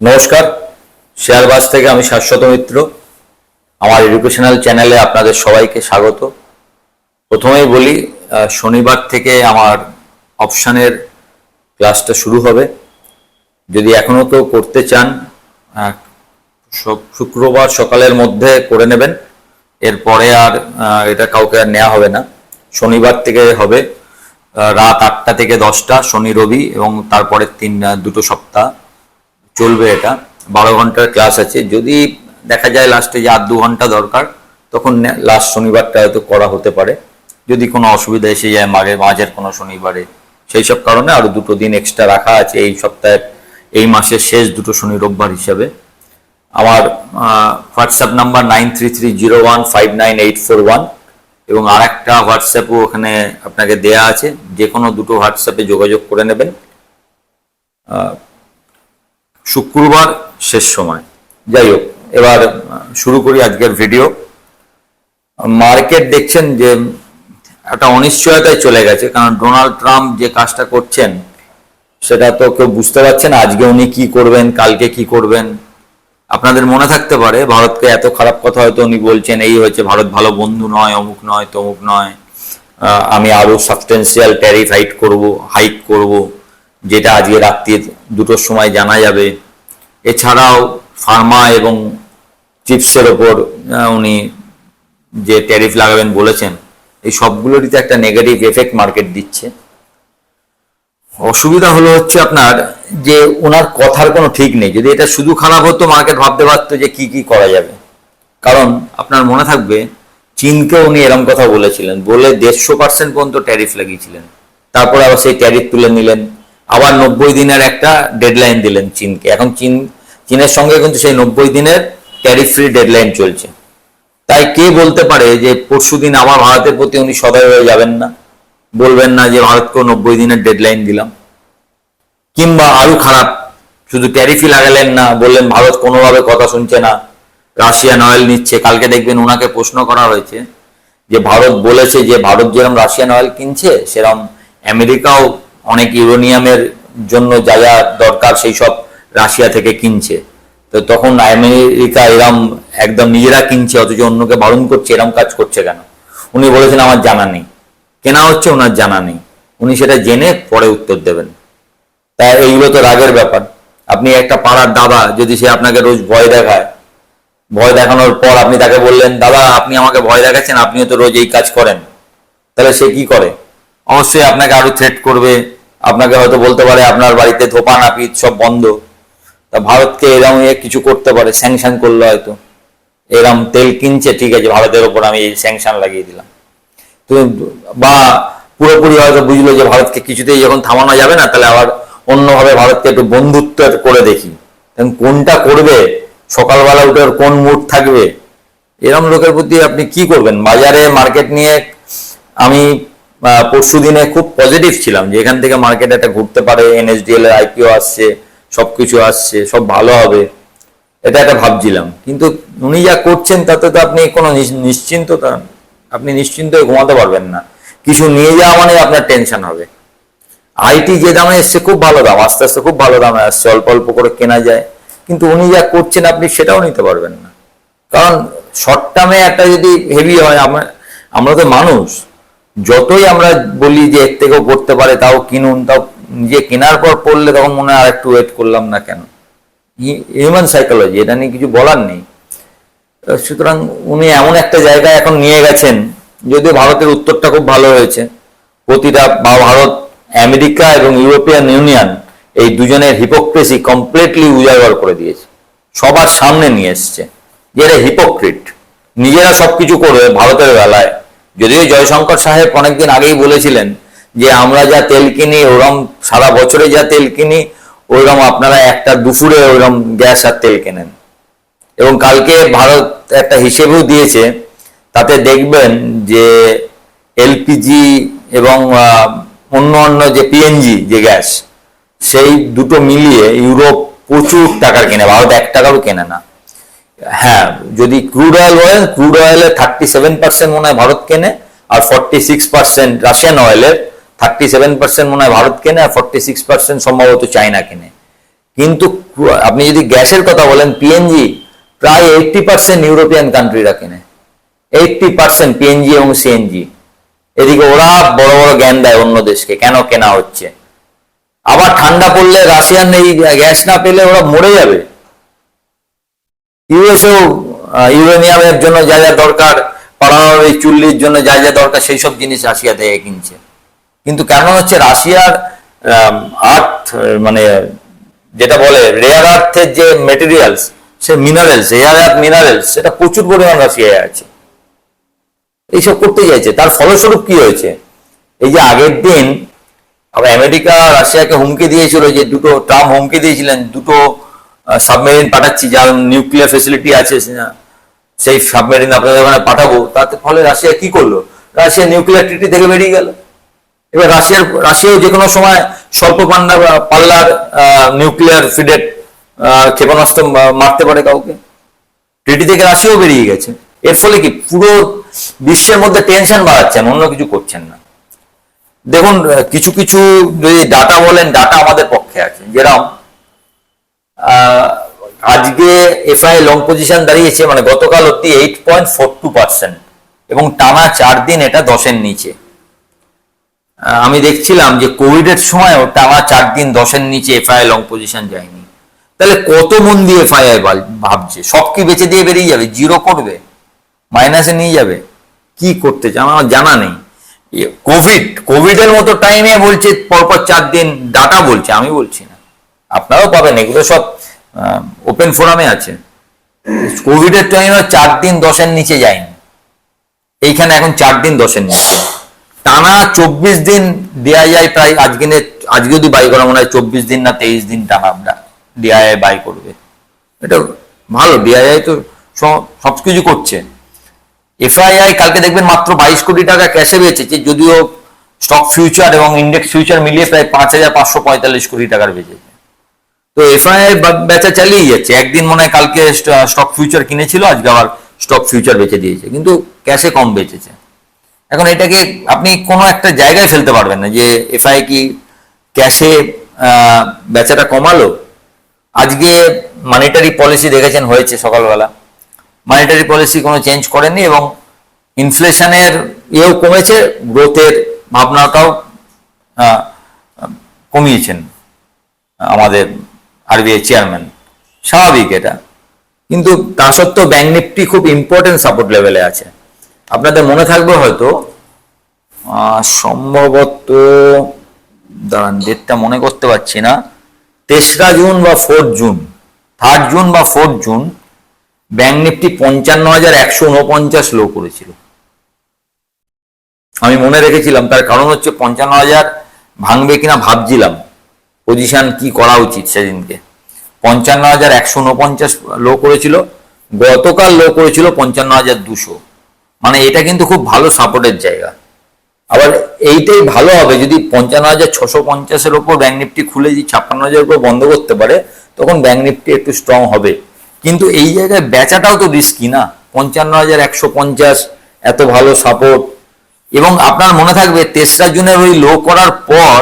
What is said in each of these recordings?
নমস্কার। শেয়ারবাজ থেকে আমি শাশ্বত মিত্র। আমার এডুকেশনাল চ্যানেলে আপনাদের সবাইকে স্বাগত। প্রথমেই বলি শনিবার থেকে আমার অপশানের ক্লাসটা শুরু হবে। যদি এখনও কেউ করতে চান শুক্রবার সকালের মধ্যে করে নেবেন। এরপরে আর এটা কাউকে আর নেওয়া হবে না। শনিবার থেকে হবে রাত আটটা থেকে দশটা, শনি রবি এবং তারপরে তিন দুটো সপ্তাহ। চলবে এটা। বারো ঘণ্টার ক্লাস আছে। যদি দেখা যায় লাস্টে যে আর দু ঘণ্টা দরকার, তখন লাস্ট শনিবারটা হয়তো করা হতে পারে। যদি কোনো অসুবিধা এসে যায় মাঝে, মাঝের কোনো শনিবারে, সেই সব কারণে আরও দুটো দিন এক্সট্রা রাখা আছে এই সপ্তাহের, এই মাসের শেষ দুটো শনি রোববার হিসাবে। আমার WhatsApp number nine three three zero one five nine eight four one এবং আর একটা হোয়াটসঅ্যাপও ওখানে আপনাকে দেয়া আছে। যে কোনো দুটো হোয়াটসঅ্যাপে যোগাযোগ করে নেবেন। শুক্রবার শেষ সময়। যাই হোক, এবার শুরু করি আজকের ভিডিও। মার্কেট দেখছেন যে একটা অনিশ্চয়তায় চলে গেছে, কারণ ডোনাল্ড ট্রাম্প যে কাজটা করছেন, সেটা তো কেউ বুঝতে পারছে না, আজকে উনি কি করবেন, কালকে কি করবেন। আপনাদের মনে থাকতে পারে, ভারতকে এত খারাপ কথা হয়তো উনি বলছেন, এই হয়েছে ভারত ভালো বন্ধু নয়, অমুক নয়, তমুক নয়। আমি আরও সাবস্টেন্সিয়াল ট্যারিফ হাইট করব হাইক করব, যেটা আজকে রাত্রির দুটোর সময় জানা যাবে। এছাড়াও ফার্মা এবং চিপসের ওপর উনি যে ট্যারিফ লাগাবেন বলেছেন, এই সবগুলোরই তো একটা নেগেটিভ এফেক্ট মার্কেট দিচ্ছে। অসুবিধা হলো হচ্ছে আপনার যে ওনার কথার কোনো ঠিক নেই। যদি এটা শুধু খারাপ হতো মার্কেট ভাবতে পারতো যে কি কি করা যাবে। কারণ আপনার মনে থাকবে চীনকে উনি এরম কথা বলেছিলেন, বলে দেড়শো পার্সেন্ট পর্যন্ত ট্যারিফ লাগিয়েছিলেন। তারপর আবার সেই ট্যারিফ তুলে নিলেন। আবার নব্বই দিনের একটা ডেডলাইন দিলেন চীনকে। এখন চীন, চীনের সঙ্গে কিন্তু সেই নব্বই দিনের ট্যারিফ ফ্রি ডেডলাইন চলছে। তাই কে বলতে পারে যে পরশুদিন আবার ভারতের প্রতি উনি সদয় হয়ে যাবেন না? বলবেন না যে ভারতকেও নব্বই দিনের ডেডলাইন দিলাম। কিংবা আরও খারাপ, শুধু ট্যারিফই লাগালেন না, বললেন ভারত কোনোভাবে কথা শুনছে না রাশিয়ান অয়েল নিচ্ছে। কালকে দেখবেন ওনাকে প্রশ্ন করা হয়েছে যে ভারত বলেছে যে ভারত যেরকম রাশিয়ান অয়েল কিনছে সেরকম আমেরিকাও অনেক ইউরোনিয়ামের জন্য যা যা দরকার সেই সব রাশিয়া থেকে কিনছে। তো তখন আমেরিকা এরম একদম নিজেরা কিনছে, অথচ অন্যকে বারণ করছে, এরম কাজ করছে কেন? উনি বলেছেন, আমার জানা নেই। কেনা হচ্ছে ওনার জানা নেই। উনি সেটা জেনে পরে উত্তর দেবেন। তা এইগুলো তো রাগের ব্যাপার। আপনি একটা পাড়ার দাদা, যদি সে আপনাকে রোজ ভয় দেখায়, ভয় দেখানোর পর আপনি তাকে বললেন, দাদা, আপনি আমাকে ভয় দেখাচ্ছেন, আপনিও তো রোজ এই কাজ করেন। তাহলে সে কি করে? অবশ্যই আপনাকে আরও থ্রেট করবে। আপনাকে হয়তো বলতে পারে আপনার বাড়িতে ধোপা নাপিত সব বন্ধ। তা ভারতকে এরকম এ কিছু করতে পারে, স্যাংশন করল হয়তো। এরম তেল কিনছে, ঠিক আছে, ভারতের ওপর আমি এই স্যাংশন লাগিয়ে দিলাম। তো বা পুরোপুরি হয়তো বুঝলো যে ভারতকে কিছুতেই যখন থামানো যাবে না, তাহলে আবার অন্যভাবে ভারতকে একটু বন্ধুত্ব করে দেখি। কোনটা করবে? সকালবেলা উঠে কোন মুড থাকবে? এরকম লোকের প্রতি আপনি কি করবেন? বাজারে মার্কেট নিয়ে আমি পরশু দিনে খুব পজিটিভ ছিলাম যে এখান থেকে মার্কেট একটা ঘুরতে পারে এনএসডিএল এর আইপিও আসছে, সবকিছু আসছে, সব ভালো হবে, এটা একটা ভাবছিলাম। কিন্তু উনি যা করছেন তাতে তো আপনি কোনো নিশ- নিশ্চিন্ততা আপনি নিশ্চিন্ত হয়ে ঘুমাতে পারবেন না। কিছু নিয়ে যাওয়া মানে আপনার টেনশন হবে। আইটি যে দামে এসছে খুব ভালো দাম, আস্তে আস্তে খুব ভালো দামে আসছে, অল্প অল্প করে কেনা যায়। কিন্তু উনি যা করছেন আপনি সেটাও নিতে পারবেন না। কারণ শর্ট টার্মে একটা যদি হেভি হয়, আমরা আমরা তো মানুষ। যতই আমরা বলি যে এর থেকেও পড়তে পারে, তাও কিনুন, তাও নিজে কেনার পর পড়লে তখন মনে হয় আর একটু ওয়েট করলাম না কেন? হিউম্যান সাইকোলজি এটা নিয়ে কিছু বলার নেই। সুতরাং উনি এমন একটা জায়গায় এখন নিয়ে গেছেন, যদিও ভারতের উত্তরটা খুব ভালো হয়েছে। প্রতিটা ভারত, আমেরিকা এবং ইউরোপিয়ান ইউনিয়ন এই দুজনের হিপোক্রেসি কমপ্লিটলি উজাগর করে দিয়েছে। সবার সামনে নিয়ে এসছে। যে এরা হিপোক্রিট নিজেরা সবকিছু করবে ভারতের বেলায়। যদিও জয়শঙ্কর সাহেব অনেকদিন আগেই বলেছিলেন যে আমরা যা তেল কিনি, ওরম সারা বছরে যা তেল কিনি ওইরকম আপনারা একটা দুপুরে ওইরকম গ্যাস আর তেল কেনেন। এবং কালকে ভারত একটা হিসেবেও দিয়েছে, তাতে দেখবেন যে এলপিজি এবং অন্য অন্য যে পিএনজি যে গ্যাস, সেই দুটো মিলিয়ে ইউরোপ প্রচুর টাকার কেনে, ভারত এক টাকারও কেনে না। হ্যাঁ যদি ক্রুড অয়েল বলেন, ক্রুড অয়েলের থার্টি সেভেন পার্সেন্ট মনে হয় ভারত কেনে, আর ফর্টি সিক্স পার্সেন্ট রাশিয়ান অয়েলের থার্টি সেভেন পার্সেন্ট মনে হয় ভারত কেনে, আর ফর্টি সিক্স পার্সেন্ট সম্ভবত চায়না কেনে। কিন্তু আপনি যদি গ্যাসের কথা বলেন পিএনজি প্রায় এইটটি পার্সেন্ট ইউরোপিয়ান কান্ট্রিরা কেনে। এইটটি পার্সেন্ট পিএনজি এবং সিএনজি এদিকে ওরা বড় বড় জ্ঞান দেয় অন্য দেশকে, কেন কেনা হচ্ছে। আবার ঠান্ডা পড়লে রাশিয়ান এই গ্যাস না পেলে ওরা মরে যাবে। ইউএসও ইউরেনিয়ামের জন্য যা যা দরকার পারমাণবিক চুল্লির জন্য যা যা দরকার সেই সব জিনিস রাশিয়া থেকে কিনছে। কিন্তু কেন হচ্ছে রাশিয়ার আর্থ মানে যেটা বলে রেয়ার আর্থের যে মেটেরিয়ালস সে মিনারেলস রেয়ার আর্থ মিনারেলস সেটা প্রচুর পরিমাণ রাশিয়ায় আছে। এইসব করতে চাইছে। তার ফলস্বরূপ কি হয়েছে? এই যে আগের দিন আবার আমেরিকা রাশিয়াকে হুমকি দিয়েছিল যে দুটো ট্রাম্প হুমকি দিয়েছিলেন, দুটো সাবমেরিন পাঠাচ্ছি, যার নিউক্লিয়ার ফেসিলিটি আছে সেই সাবমেরিন আপনাদের ওখানে পাঠাবো, তাতে ফলে রাশিয়া কি করল? রাশিয়া নিউক্লিয়ার ট্রিটি থেকে বেরিয়ে গেল। এবার রাশিয়ার, রাশিয়াও যে কোনো সময় স্বল্প পান্না, পাল্লার নিউক্লিয়ার ফিডেড ক্ষেপণাস্ত্র মারতে পারে কাউকে। ট্রিটি থেকে রাশিয়াও বেরিয়ে গেছে। এর ফলে কি? পুরো বিশ্বের মধ্যে টেনশন বাড়াচ্ছেন অন্য কিছু করছেন না। দেখুন, কিছু কিছু যদি ডাটা বলেন ডাটা আমাদের পক্ষে আছে। যেরকম আজকে এফআই লং পজিশন দাঁড়িয়েছে মানে গতকাল অব্দি eight point four two percent এবং টানা চার দিন এটা দশের নিচে। আমি দেখছিলাম যে কোভিড এর সময় টানা চার দিন দশের নিচে এফআই লং পজিশন যায়নি। তাহলে কত মন দিয়ে এফআইআই ভাবছে? সব কি বেঁচে দিয়ে বেরিয়ে যাবে? জিরো করবে? মাইনাসে নিয়ে যাবে? কি করতে চান আমার জানা নেই। কোভিড কোভিড এর মতো টাইমে বলছে, পরপর চার দিন ডাটা বলছে, আমি বলছি না। আপনারাও পাবেন, এগুলো সব ওপেন ফোরামে আছে। কোভিড এর টাইমে চার দিন দশের নিচে যায়নি। এইখানে এখন চার দিন দশের নিচে। টানা চব্বিশ দিন দেয়া যায় প্রায়, আজকে আজকে যদি বাই করা, মনে হয় চব্বিশ দিন না তেইশ দিন টানা ডিআইআই বাই করবে। এটা ভালো ডিআইআই তো সব- সবকিছু করছে। এফআইআই কালকে দেখবেন মাত্র বাইশ কোটি টাকা ক্যাশে বেচেছে, যদিও স্টক ফিউচার এবং ইন্ডেক্স ফিউচার মিলিয়ে প্রায় পাঁচ হাজার পাঁচশো পঁয়তাল্লিশ কোটি টাকার বেচেছে। তো এফআইআই বেচা চালিয়ে যাচ্ছে। একদিন মনে হয় কালকে স্টক ফিউচার কিনেছিল, আজকে আবার স্টক ফিউচার বেচে দিয়েছে। কিন্তু ক্যাশে কম বেচেছে। এখন এটাকে আপনি কোনো একটা জায়গায় ফেলতে পারবেন না যে এফআই কি ক্যাশে বেচাটা কমালো? আজকে মানিটারি পলিসি দেখেছেন, হয়েছে সকালবেলা। মানিটারি পলিসি কোনো চেঞ্জ করেনি এবং ইনফ্লেশনের ইয়েও কমেছে গ্রোথের ভাবনাটাও কমিয়েছেন আমাদের আরবিআই চেয়ারম্যান স্বাভাবিক এটা। কিন্তু তা সত্ত্বেও ব্যাংক নিফটি খুব ইম্পর্টেন্ট সাপোর্ট লেভেলে আছে। আপনাদের মনে থাকবে হয়তো সম্ভবত, দাঁড়ান ডেটটা মনে করতে পারছি না। তেসরা জুন বা ফোর্থ জুন থার্ড জুন বা ফোর্থ জুন ব্যাংক নিফটি পঞ্চান্ন হাজার একশো উনপঞ্চাশ লো করেছিল। আমি মনে রেখেছিলাম, তার কারণ হচ্ছে পঞ্চান্ন হাজার ভাঙবে কিনা ভাবছিলাম। পজিশন কি করা উচিত সেদিনকে? পঞ্চান্ন হাজার একশো উনপঞ্চাশ লো করেছিল, গতকাল লো করেছিল পঞ্চান্ন হাজার দুশো। মানে এটা কিন্তু খুব ভালো সাপোর্টের জায়গা। আবার এইটাই ভালো হবে, যদি পঞ্চান্ন হাজার ছশো পঞ্চাশের ওপর ব্যাংক নিফটি খুলে যদি ছাপ্পান্ন হাজার উপর বন্ধ করতে পারে, তখন ব্যাংক নিফটি একটু স্ট্রং হবে। কিন্তু এই জায়গায় বেচাটাও তো রিস্কি না। পঞ্চান্ন হাজার একশো পঞ্চাশ, এত ভালো সাপোর্ট এবং আপনার মনে থাকবে, তেসরা জুনের ওই লো করার পর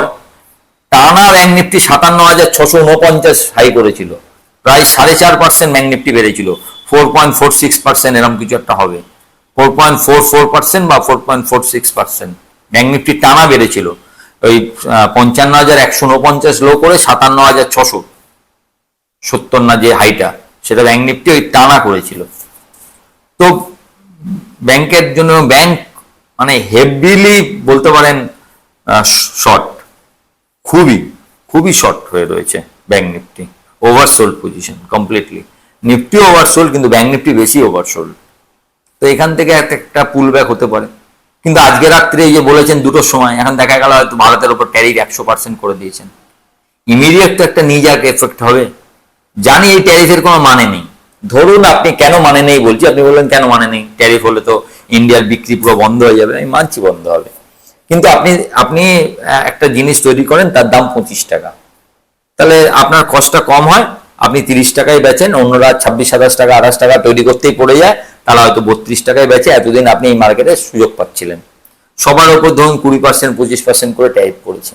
টানা ব্যাংক নিফটি সাতান্ন হাজার ছশো উনপঞ্চাশ হাই করেছিল। প্রায় সাড়ে চার পার্সেন্ট ব্যাংক নিফটি বেড়েছিল। Four point four six percent এরকম কিছু একটা হবে। Four point four four percent বা four point four six percent bank Nifty টানা বেড়েছিল। ওই পঞ্চান্ন হাজার একশো উনপঞ্চাশ লো করে সাতান্ন হাজার ছশো সত্তর না যে হাইটা সেটা ব্যাংক নিফটি ওই টানা করেছিল। তো ব্যাংকের জন্য, ব্যাংক মানে হেভিলি বলতে পারেন শর্ট খুবই খুবই শর্ট হয়ে রয়েছে bank Nifty oversold position completely Nifty oversold কিন্তু ব্যাংক নিফটি বেশি ওভারসোল্ড তো এখান থেকে একটা পুল ব্যাক হতে পারে। কিন্তু আজকে রাত্রে এই যে বলেছেন দুটোর সময়, এখন দেখা গেল হয়তো ভারতের উপর ট্যারিফ একশো পার্সেন্ট করে দিয়েছেন। ইমিডিয়েট তো একটা নিজাক এফেক্ট হবে। জানি এই ট্যারিফের কোনো মানে নেই। ধরুন আপনি কেন মানে নেই বলছি, আপনি বললেন কেন মানে নেই? ট্যারিফ হলে তো ইন্ডিয়ার বিক্রি পুরো বন্ধ হয়ে যাবে, আমি মানছি বন্ধ হবে। কিন্তু আপনি আপনি একটা জিনিস তৈরি করেন, তার দাম পঁচিশ টাকা। তাহলে আপনার কষ্টটা কম হয়, আপনি তিরিশ টাকায় বেচেন অন্যরা ছাব্বিশ, সাতাশ টাকা, আঠাশ টাকা তৈরি করতেই পড়ে যায়, তাহলে হয়তো বত্রিশ টাকায় বেচে এতদিন আপনি এই মার্কেটে সুযোগ পাচ্ছিলেন। সবার ওপর ধরুন কুড়ি পার্সেন্ট, পঁচিশ পার্সেন্ট করে টাইপ করেছে।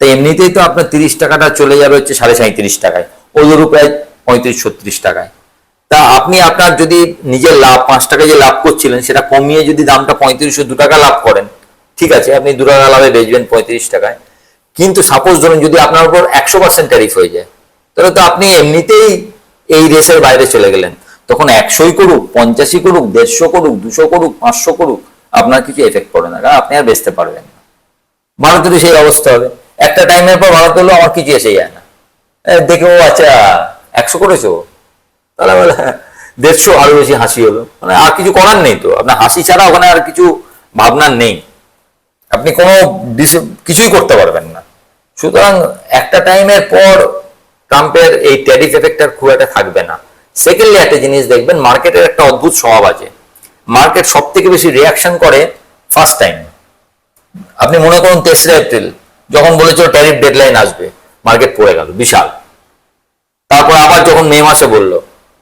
তো এমনিতেই তো আপনার তিরিশ টাকাটা চলে যাবে হচ্ছে সাড়ে সাঁত্রিশ টাকায় ওদেরও প্রায় পঁয়ত্রিশ, ছত্রিশ টাকায়। তা আপনি আপনার যদি নিজের লাভ, পাঁচ টাকা যে লাভ করছিলেন, সেটা কমিয়ে যদি দামটা পঁয়ত্রিশশো দু টাকা লাভ করেন ঠিক আছে, আপনি দু টাকা লাভে বেচবেন পঁয়ত্রিশ টাকায়। কিন্তু সাপোজ ধরুন যদি আপনার উপর একশো পার্সেন্ট ট্যারিফ হয়ে যায়, তাহলে তো আপনি এমনিতেই এই রেসের বাইরে চলে গেলেন। তখন একশোই করুক, পঞ্চাশই করুক, দেড়শো করুক, দুশো করুক, পাঁচশো করুক, আপনার কিছু এফেক্ট পড়ে না আপনি আর বেচতে পারবেন না। ভারতেরও সেই অবস্থা হবে। একটা টাইমের পর ভারত হলো আমার কিছু এসে যায় না। দেখে ও আচ্ছা একশো করেছ? তাহলে দেড়শো, আরও বেশি হাসি হলো। মানে আর কিছু করার নেই তো। আপনার হাসি ছাড়া ওখানে আর কিছু ভাবনার নেই। আপনি কোনো কিছুই করতে পারবেন না। সুতরাং একটা টাইমের পর ট্রাম্পের এই ট্যারিফ এফেক্টটা খুব একটা থাকবে না। সেকেন্ডলি একটা জিনিস দেখবেন, মার্কেটের একটা অদ্ভুত স্বভাব আছে। মার্কেট সব থেকে বেশি রিয়াকশন করে ফার্স্ট টাইম আপনি মনে করুন তেসরা এপ্রিল, যখন বলেছিল ট্যারিফ ডেডলাইন আসবে, মার্কেট পড়ে গেল, বিশাল। তারপর আবার যখন মে মাসে বলল,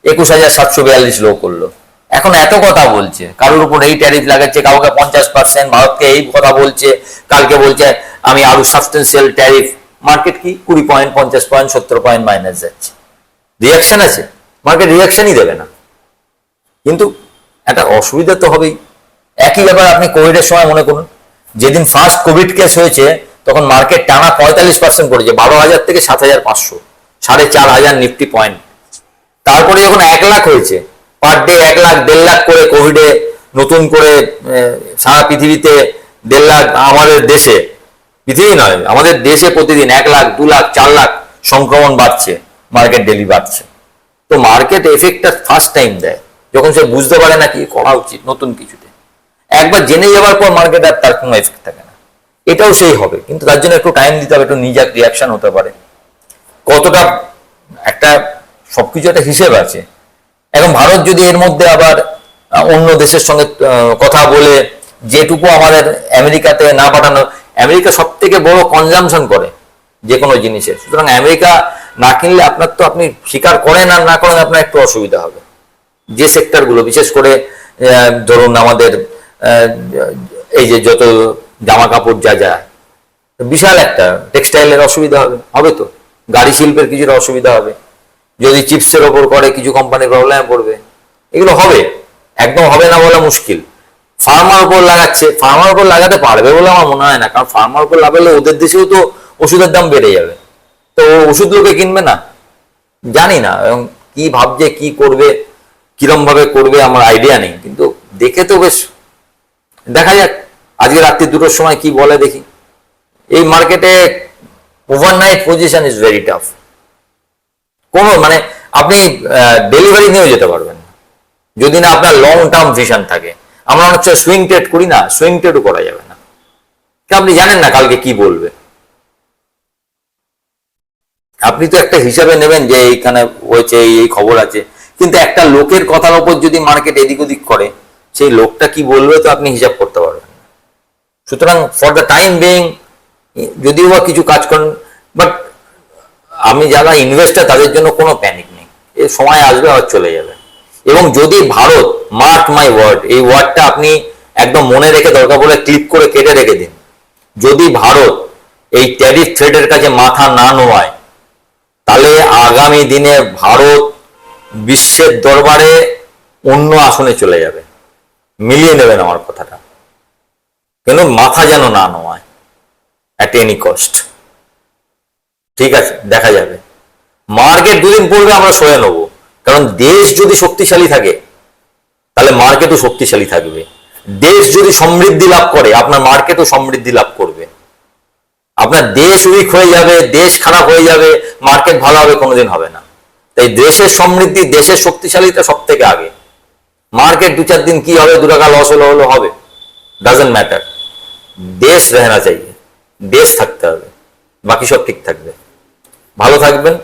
একুশ হাজার সাতশো বিয়াল্লিশ লো করল। এখন এত কথা বলছে, কারোর উপর এই ট্যারিফ লাগাচ্ছে, কাউকে পঞ্চাশ পার্সেন্ট ভারতকে এই কথা বলছে, কালকে বলছে, আমি আরও সাবস্টেন্সিয়াল ট্যারিফ মার্কেট কি? কুড়ি পয়েন্ট পঞ্চাশ পয়েন্ট সত্তর পয়েন্ট মাইনাস যাচ্ছে। রিয়াকশন আছে মার্কেট রিয়াকশনই দেবে না। কিন্তু একটা অসুবিধা তো হবেই। একই ব্যাপার আপনি কোভিডের সময় মনে করুন, যেদিন ফার্স্ট কোভিড কেস হয়েছে, তখন মার্কেট টানা পঁয়তাল্লিশ পার্সেন্ট পড়েছে বারো হাজার থেকে সাত হাজার পাঁচশো, সাড়ে চার হাজার নিফটি পয়েন্ট তারপরে যখন এক লাখ হয়েছে পার ডে এক লাখ, দেড় লাখ করে কোভিডে নতুন করে সারা পৃথিবীতে দেড় লাখ আমাদের দেশে। পৃথিবী নয়, আমাদের দেশে প্রতিদিন এক লাখ, দু লাখ, চার লাখ সংক্রমণ বাড়ছে মার্কেট ডেলি বাড়ছে। তো মার্কেট এফেক্টটা ফার্স্ট টাইম দেয়। যখন সে বুঝতে পারে না কি করা উচিত নতুন কিছুতে। একবার জেনে যাওয়ার পর মার্কেট আর তার কোনো এফেক্ট থাকে না। এটাও সেই হবে, কিন্তু তার জন্য একটু টাইম দিতে হবে, একটু নিজের রিয়াকশন হতে পারে। কতটা একটা সবকিছু একটা হিসেব আছে। এখন ভারত যদি এর মধ্যে আবার অন্য দেশের সঙ্গে কথা বলে যেটুকু আমাদের আমেরিকাতে না পাঠানো, আমেরিকা সব থেকে বড় কনজামশন করে যে কোনো জিনিসের। সুতরাং আমেরিকা না কিনলে আপনার তো আপনি স্বীকার করেন আর না করেন আপনার একটু অসুবিধা হবে। যে সেক্টরগুলো বিশেষ করে ধরুন আমাদের এই যে যত জামা কাপড় যা যা বিশাল একটা টেক্সটাইলের অসুবিধা হবে হবে তো? গাড়ি শিল্পের কিছুটা অসুবিধা হবে। যদি চিপসের ওপর করে কিছু কোম্পানি প্রবলেমে পড়বে। এগুলো হবে। একদম হবে না বলা মুশকিল। ফার্মার উপর লাগাচ্ছে। ফার্মার উপর লাগাতে পারবে বলে আমার মনে হয় না। কারণ ফার্মার উপর লাগালে ওদের দেশেও তো ওষুধের দাম বেড়ে যাবে। তো ওষুধ লোকে কিনবে না? জানি না। এবং কি ভাবছে, কি করবে, কিরম ভাবে করবে আমার আইডিয়া নেই। কিন্তু দেখে তো বেশ দেখা যাক। আজকে রাত্রি দুটোর সময় কি বলে দেখি। এই মার্কেটে overnight position is very tough কোনো মানে আপনি ডেলিভারি নিয়েও যেতে পারবেন। যদি না আপনার লং টার্ম ভিশন থাকে। আমরা অনেক সুইং ট্রেড করি না সুইং ট্রেডও করা যাবে না। আপনি জানেন না কালকে কি বলবে। আপনি তো একটা হিসাবে নেবেন যে এইখানে হয়েছে, এই এই খবর আছে। কিন্তু একটা লোকের কথার উপর যদি মার্কেট এদিক ওদিক করে, সেই লোকটা কি বলবে তো আপনি হিসাব করতে পারবেন সুতরাং ফর দ্য টাইম বিং যদিও বা কিছু কাজ করেন বাট আমি যারা ইনভেস্টার তাদের জন্য কোনো প্যানিক নেই। এর সময় আসবে আর চলে যাবে। এবং যদি ভারত মার্ক মাই ওয়ার্ড এই ওয়ার্ডটা আপনি একদম মনে রেখে দরকার পড়লে ক্লিক করে কেটে রেখে দিন। যদি ভারত এই ট্যারিফ থ্রেডের কাছে মাথা না নোয়ায়, তাহলে আগামী দিনে ভারত বিশ্বের দরবারে অন্য আসনে চলে যাবে। মিলিয়ে নেবেন আমার কথাটা। কেন মাথা যেন না নোয়ায় অ্যাট এনি কস্ট ঠিক আছে, দেখা যাবে। মার্কেট দুদিন পড়বে আমরা সয়ে নেব। কারণ দেশ যদি শক্তিশালী থাকে, তাহলে মার্কেটও শক্তিশালী থাকবে। দেশ যদি সমৃদ্ধি লাভ করে, আপনার মার্কেটও সমৃদ্ধি লাভ করবে। আপনার দেশ উইক হয়ে যাবে, দেশ খারাপ হয়ে যাবে মার্কেট ভালো হবে, কোনোদিন হবে না। তাই দেশের সমৃদ্ধি, দেশের শক্তিশালীটা সব থেকে আগে। মার্কেট দু চার দিন কি হবে, দু টাকা লস হলো হলো হবে। ডাজেন্ট ম্যাটার দেশ রেহনা চাইয়ে দেশ থাকতে হবে। বাকি সব ঠিক থাকবে। ভালো থাকবেন।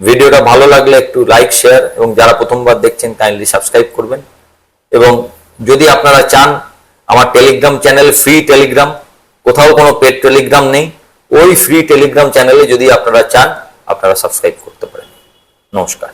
ভিডিওটা ভালো লাগলে একটু লাইক শেয়ার এবং যারা প্রথমবার দেখছেন কাইন্ডলি সাবস্ক্রাইব করবেন। এবং যদি আপনারা চান, আমার টেলিগ্রাম চ্যানেল ফ্রি টেলিগ্রাম কোথাও কোনো পেড টেলিগ্রাম নেই, ওই ফ্রি টেলিগ্রাম চ্যানেলে যদি আপনারা চান, আপনারা সাবস্ক্রাইব করতে পারেন। নমস্কার।